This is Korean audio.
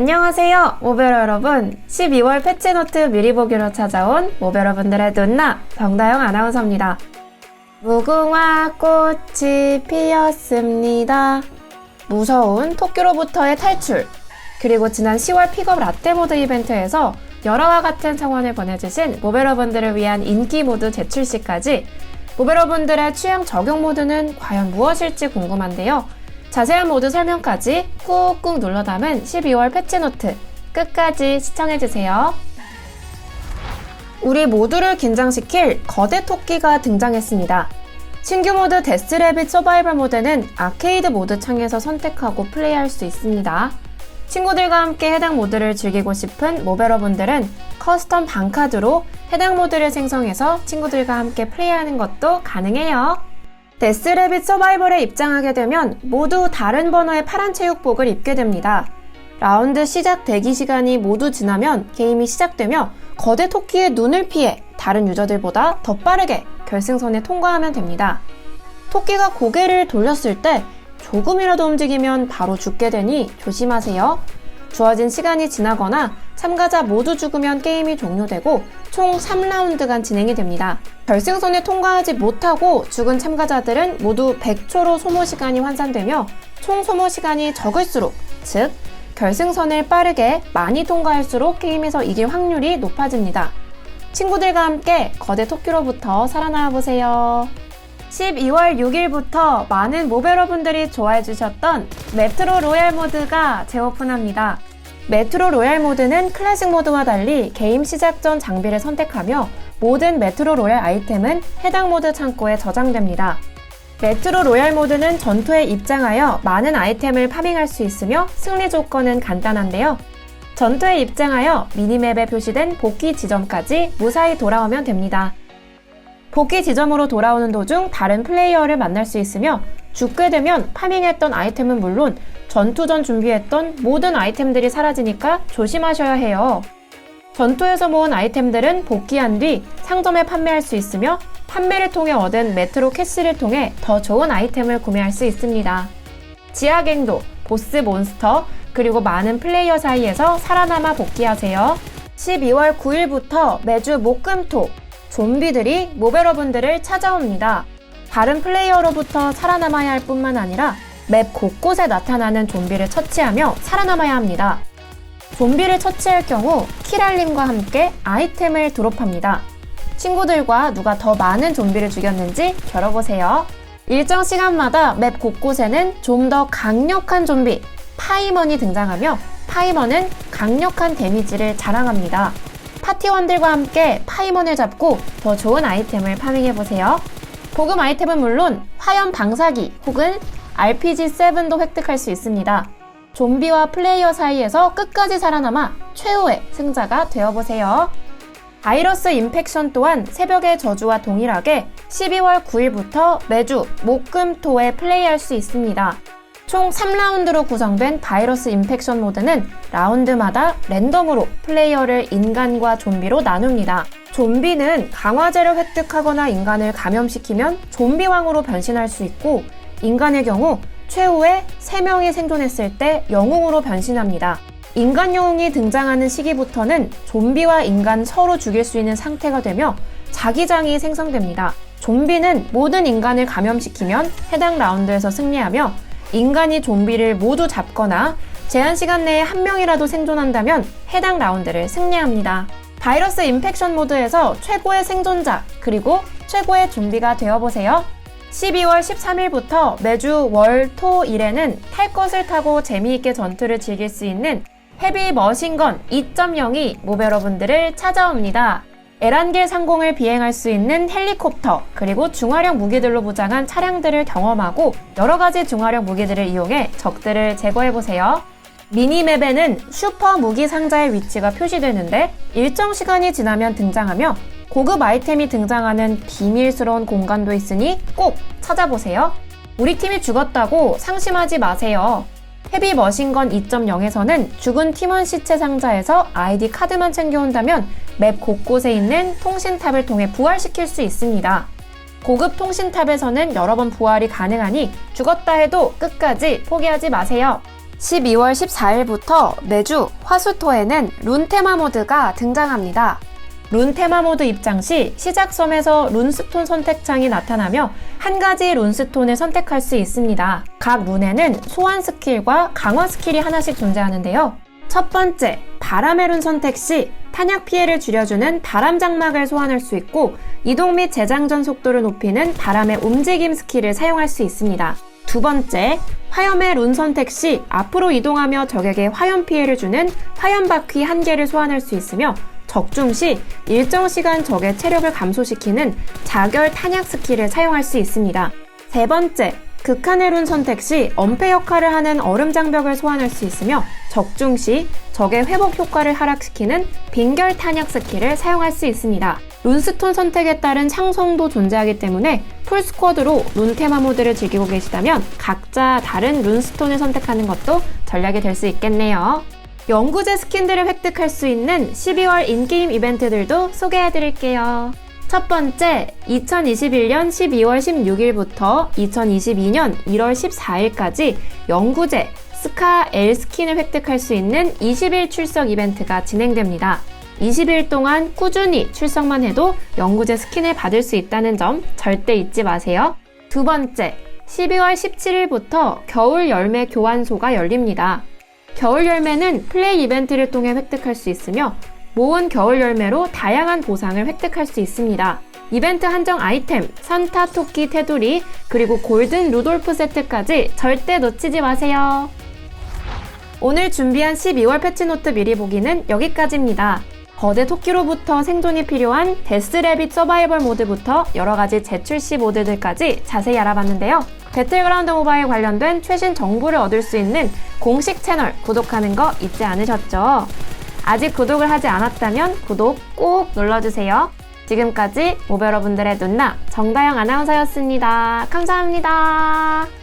안녕하세요, 모베 여러분. 12월 패치노트 미리 보기로 찾아온 모베 여러분들의 눈나 정다영 아나운서입니다. 무궁화 꽃이 피었습니다. 무서운 토끼로부터의 탈출. 그리고 지난 10월 픽업 라떼 모드 이벤트에서 열화와 같은 성원을 보내주신 모베러분들을 위한 인기 모드 재출시까지 모베러분들의 취향 적용 모드는 과연 무엇일지 궁금한데요. 자세한 모드 설명까지 꾹꾹 눌러 담은 12월 패치노트 끝까지 시청해주세요. 우리 모두를 긴장시킬 거대 토끼가 등장했습니다. 신규 모드 데스레빗 서바이벌 모드는 아케이드 모드 창에서 선택하고 플레이할 수 있습니다. 친구들과 함께 해당 모드를 즐기고 싶은 모베러분들은 커스텀 방카드로 해당 모드를 생성해서 친구들과 함께 플레이하는 것도 가능해요. 데스레빗 서바이벌에 입장하게 되면 모두 다른 번호의 파란 체육복을 입게 됩니다. 라운드 시작 대기 시간이 모두 지나면 게임이 시작되며 거대 토끼의 눈을 피해 다른 유저들보다 더 빠르게 결승선에 통과하면 됩니다. 토끼가 고개를 돌렸을 때 조금이라도 움직이면 바로 죽게 되니 조심하세요. 주어진 시간이 지나거나 참가자 모두 죽으면 게임이 종료되고 총 3라운드간 진행이 됩니다. 결승선에 통과하지 못하고 죽은 참가자들은 모두 100초로 소모 시간이 환산되며 총 소모 시간이 적을수록, 즉, 결승선을 빠르게 많이 통과할수록 게임에서 이길 확률이 높아집니다. 친구들과 함께 거대 토끼로부터 살아나와 보세요. 12월 6일부터 많은 모베러분들이 좋아해 주셨던 메트로 로얄 모드가 재오픈합니다. 메트로 로얄 모드는 클래식 모드와 달리 게임 시작 전 장비를 선택하며 모든 메트로 로얄 아이템은 해당 모드 창고에 저장됩니다. 메트로 로얄 모드는 전투에 입장하여 많은 아이템을 파밍할 수 있으며 승리 조건은 간단한데요. 전투에 입장하여 미니맵에 표시된 복귀 지점까지 무사히 돌아오면 됩니다. 복귀 지점으로 돌아오는 도중 다른 플레이어를 만날 수 있으며 죽게 되면 파밍했던 아이템은 물론 전투 전 준비했던 모든 아이템들이 사라지니까 조심하셔야 해요. 전투에서 모은 아이템들은 복귀한 뒤 상점에 판매할 수 있으며 판매를 통해 얻은 메트로 캐시를 통해 더 좋은 아이템을 구매할 수 있습니다. 지하갱도, 보스 몬스터, 그리고 많은 플레이어 사이에서 살아남아 복귀하세요. 12월 9일부터 매주 목금토 좀비들이 모베러분들을 찾아옵니다. 다른 플레이어로부터 살아남아야 할 뿐만 아니라 맵 곳곳에 나타나는 좀비를 처치하며 살아남아야 합니다. 좀비를 처치할 경우 키랄님과 함께 아이템을 드롭합니다. 친구들과 누가 더 많은 좀비를 죽였는지 겨뤄보세요. 일정 시간마다 맵 곳곳에는 좀 더 강력한 좀비, 파이먼이 등장하며 파이먼은 강력한 데미지를 자랑합니다. 파티원들과 함께 파이먼을 잡고 더 좋은 아이템을 파밍해보세요. 보금 아이템은 물론 화염 방사기 혹은 RPG-7도 획득할 수 있습니다. 좀비와 플레이어 사이에서 끝까지 살아남아 최후의 승자가 되어보세요. 바이러스 인펙션 또한 새벽의 저주와 동일하게 12월 9일부터 매주 목금토에 플레이할 수 있습니다. 총 3라운드로 구성된 바이러스 인펙션 모드는 라운드마다 랜덤으로 플레이어를 인간과 좀비로 나눕니다. 좀비는 강화제를 획득하거나 인간을 감염시키면 좀비왕으로 변신할 수 있고 인간의 경우 최후의 3명이 생존했을 때 영웅으로 변신합니다. 인간 영웅이 등장하는 시기부터는 좀비와 인간 서로 죽일 수 있는 상태가 되며 자기장이 생성됩니다. 좀비는 모든 인간을 감염시키면 해당 라운드에서 승리하며 인간이 좀비를 모두 잡거나 제한 시간 내에 한 명이라도 생존한다면 해당 라운드를 승리합니다. 바이러스 인펙션 모드에서 최고의 생존자 그리고 최고의 좀비가 되어보세요. 12월 13일부터 매주 월, 토, 일에는 탈 것을 타고 재미있게 전투를 즐길 수 있는 헤비 머신건 2.0이 모베러분들을 찾아옵니다. 에란길 상공을 비행할 수 있는 헬리콥터, 그리고 중화력 무기들로 무장한 차량들을 경험하고 여러 가지 중화력 무기들을 이용해 적들을 제거해보세요. 미니맵에는 슈퍼 무기 상자의 위치가 표시되는데 일정 시간이 지나면 등장하며 고급 아이템이 등장하는 비밀스러운 공간도 있으니 꼭 찾아보세요. 우리 팀이 죽었다고 상심하지 마세요. 헤비 머신건 2.0에서는 죽은 팀원 시체 상자에서 아이디 카드만 챙겨온다면 맵 곳곳에 있는 통신탑을 통해 부활시킬 수 있습니다. 고급 통신탑에서는 여러 번 부활이 가능하니 죽었다 해도 끝까지 포기하지 마세요. 12월 14일부터 매주 화수토에는 룬 테마 모드가 등장합니다. 룬 테마 모드 입장 시 시작 섬에서 룬스톤 선택창이 나타나며 한 가지 룬스톤을 선택할 수 있습니다. 각 룬에는 소환 스킬과 강화 스킬이 하나씩 존재하는데요. 첫 번째, 바람의 룬 선택 시 탄약 피해를 줄여주는 바람 장막을 소환할 수 있고 이동 및 재장전 속도를 높이는 바람의 움직임 스킬을 사용할 수 있습니다. 두 번째, 화염의 룬 선택 시 앞으로 이동하며 적에게 화염 피해를 주는 화염 바퀴 한 개를 소환할 수 있으며 적중 시 일정 시간 적의 체력을 감소시키는 자결 탄약 스킬을 사용할 수 있습니다. 세 번째, 극한의 룬 선택 시 엄폐 역할을 하는 얼음 장벽을 소환할 수 있으며 적중 시 적의 회복 효과를 하락시키는 빙결 탄약 스킬을 사용할 수 있습니다. 룬스톤 선택에 따른 상성도 존재하기 때문에 풀 스쿼드로 룬 테마 모드를 즐기고 계시다면 각자 다른 룬스톤을 선택하는 것도 전략이 될 수 있겠네요. 영구제 스킨들을 획득할 수 있는 12월 인게임 이벤트들도 소개해 드릴게요. 첫 번째, 2021년 12월 16일부터 2022년 1월 14일까지 영구제 스카 L 스킨을 획득할 수 있는 20일 출석 이벤트가 진행됩니다. 20일 동안 꾸준히 출석만 해도 영구제 스킨을 받을 수 있다는 점 절대 잊지 마세요. 두 번째, 12월 17일부터 겨울 열매 교환소가 열립니다. 겨울 열매는 플레이 이벤트를 통해 획득할 수 있으며 모은 겨울 열매로 다양한 보상을 획득할 수 있습니다. 이벤트 한정 아이템, 산타 토끼 테두리, 그리고 골든 루돌프 세트까지 절대 놓치지 마세요. 오늘 준비한 12월 패치노트 미리 보기는 여기까지입니다. 거대 토끼로부터 생존이 필요한 데스레빗 서바이벌 모드부터 여러가지 재출시 모드들까지 자세히 알아봤는데요. 배틀그라운드 모바일 관련된 최신 정보를 얻을 수 있는 공식 채널 구독하는 거 잊지 않으셨죠? 아직 구독을 하지 않았다면 구독 꼭 눌러주세요. 지금까지 모베 여러분들의 눈나 정다영 아나운서였습니다. 감사합니다.